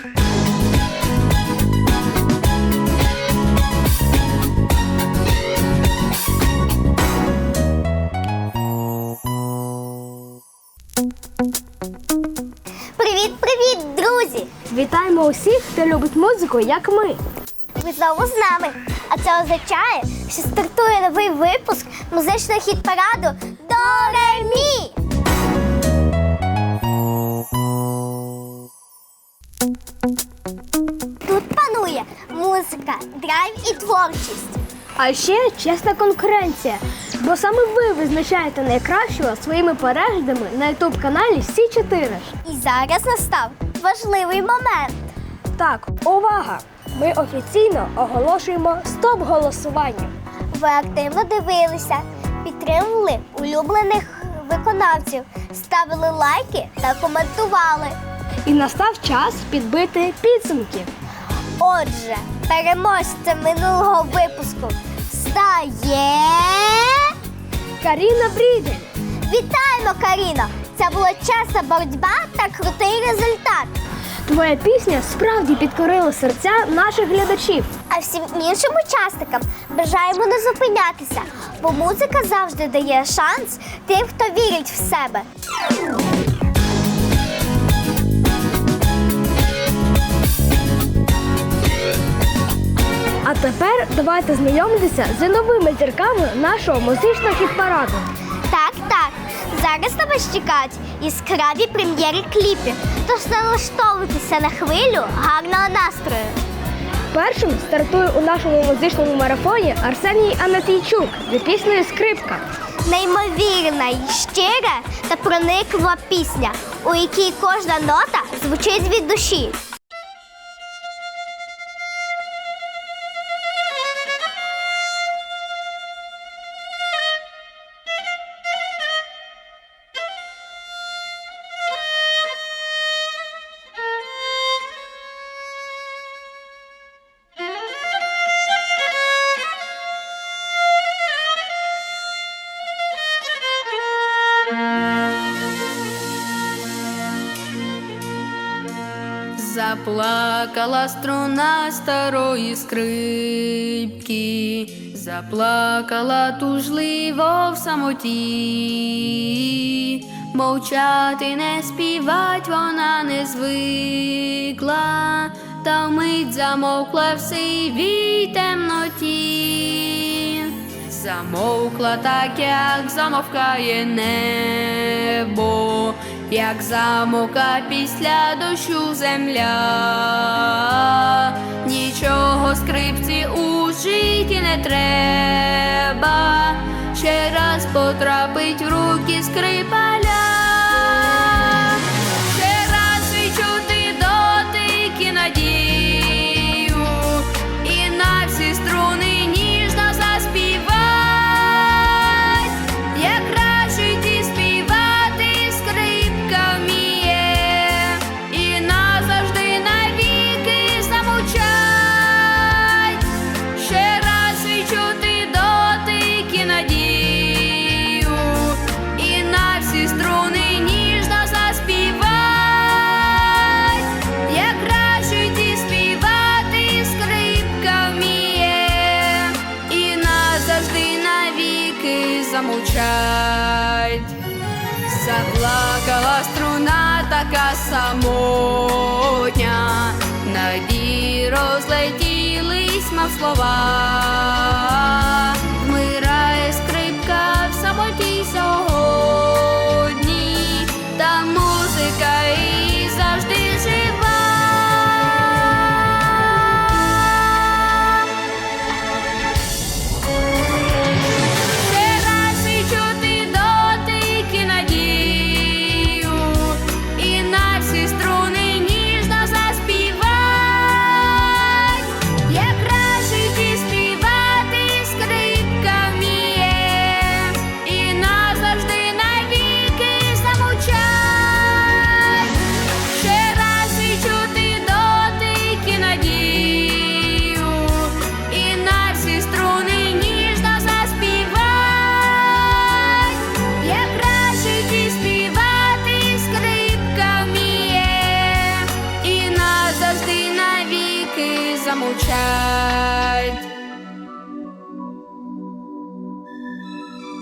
Привіт, привіт, друзі! Вітаємо усіх, хто любить музику, як ми. Ви знову з нами. А це означає, що стартує новий випуск музичного хіт-параду до драйв і творчість. А ще чесна конкуренція. Бо саме ви визначаєте найкращого своїми переглядами на ютуб каналі Сі 4 І зараз настав важливий момент. Так, увага! Ми офіційно оголошуємо стоп голосування. Ви активно дивилися, підтримували улюблених виконавців, ставили лайки та коментували. І настав час підбити підсумки. Отже, переможцем минулого випуску стає. Каріна Брідель. Вітаємо, Каріно! Це була чесна боротьба та крутий результат. Твоя пісня справді підкорила серця наших глядачів. А всім іншим учасникам бажаємо не зупинятися, бо музика завжди дає шанс тим, хто вірить в себе. А тепер давайте знайомитися з новими зірками нашого музичного хіт-параду. Так, так. Зараз на вас чекають яскраві прем'єри кліпів, тож налаштовуйтеся на хвилю гарного настрою. Першим стартує у нашому музичному марафоні Арсеній Анатійчук з піснею Скрипка. Неймовірна й щира та проникла пісня, у якій кожна нота звучить від душі. Заплакала струна старої скрипки, заплакала тужливо в самоті, мовчати не співать вона не звикла, та вмить замовкла в сивій темноті, замовкла так, як замовкає небо як замока після дощу земля, нічого скрипці у житті не треба, ще раз потрапить в руки скрипаля, замовчать. Заплакала струна така самотня, надії розлетілись, мав слова,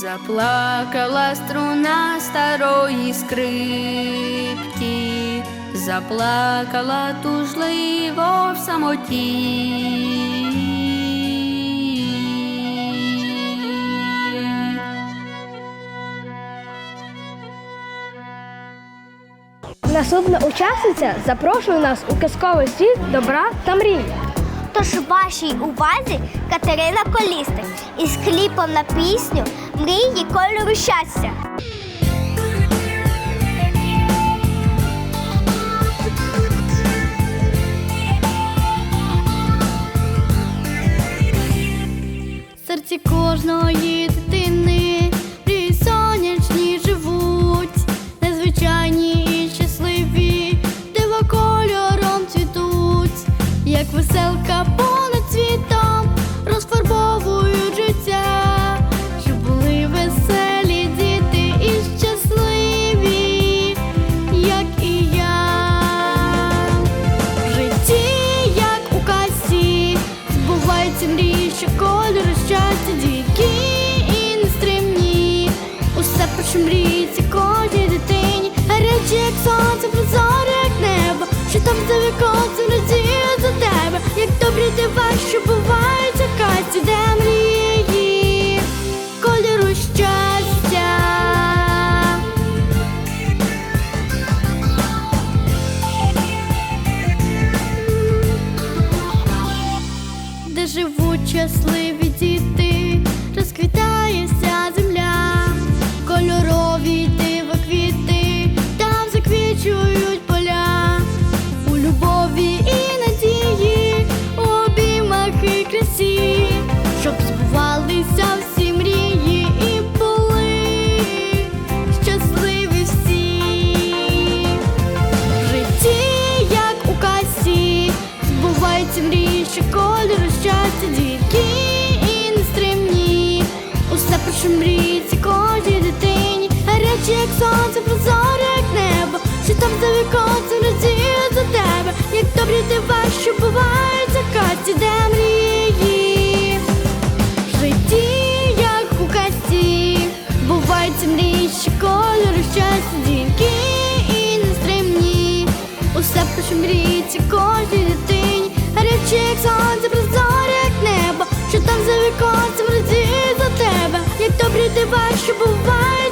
Заплакала струна старої скрипки, заплакала тужливо в самоті. Наступна учасниця запрошує нас у казковий світ добра та мрій. Тож вашій увазі Катерина Колістик із кліпом на пісню Мрії кольору щастя. Серці кожної збуваються мрії, що кольори щастя, дійки і нестримні. Усе про що мріється кожній дитині, гарячі, як сонце, прозоре, як небо, що там за віконцем радіє за тебе, як добрі дива, що бувають якась казці, щасливі діти, розквітає вся земля, кольорові диво квіти, там заквічують поля, у любові і надії, у обіймах і красі, щоб збувалися всі мрії і були щасливі всі. В житті, як у касі, збуваються мрії, що кольору щастя, дітки гарячі, як сонце, прозоре, як небо, що там за віконцем радіє за тебе, як добрі дива, що бувають за касті, де мрії. В житті, як у касті, буваються мрії, що кольору щастя, дітки і нестримні. Усе про що мріється кожній дитині, гарячі, як сонце, прозоре, як небо, що там за віконцем радіє за тебе, як добрі дива, що бувають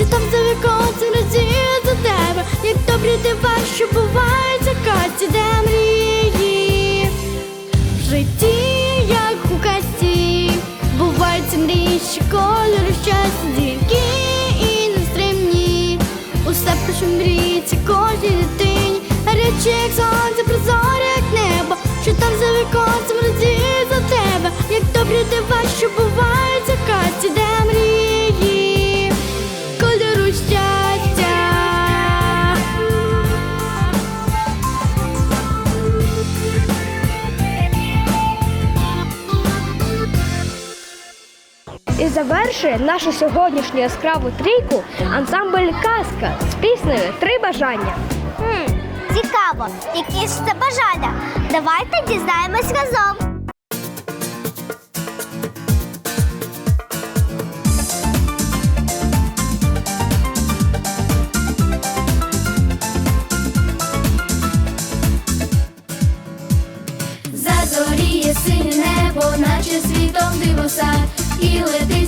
що там за віконцем радіє за тебе, як добрі дива, що бувають за касті, де мрії. В житті, як у касті, буваються мрії, що кольори щастя, дітки і нестримні. Усе про мріється кожній дитині, гарячі, як завершує нашу сьогоднішню яскраву трійку ансамбль Казка з піснею Три бажання. Хм, цікаво, які ж це бажання. Давайте дізнаємось разом. Зазоріє синє небо, наче світом дивоса, і летить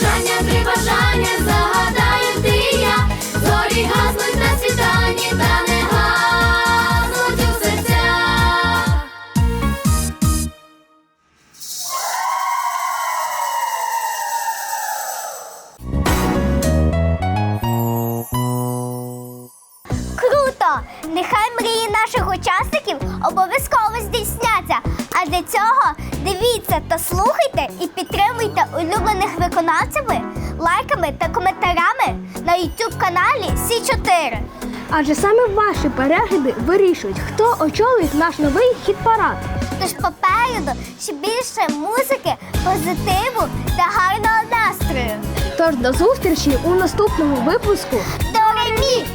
Бажання, три бажання загадаєм ти я. Зорі гаснуть на світанні, та не гаснуть у серцях. Круто! Нехай мрії наших учасників обов'язково здійсняться. А для цього дивіться та слухайте і підтримуйте улюблених виконавцями лайками та коментарями на YouTube каналі Сі 4 Адже саме ваші перегляди вирішують, хто очолить наш новий хіт-парад. Тож попереду ще більше музики, позитиву та гарного настрою. Тож до зустрічі у наступному випуску До ремі!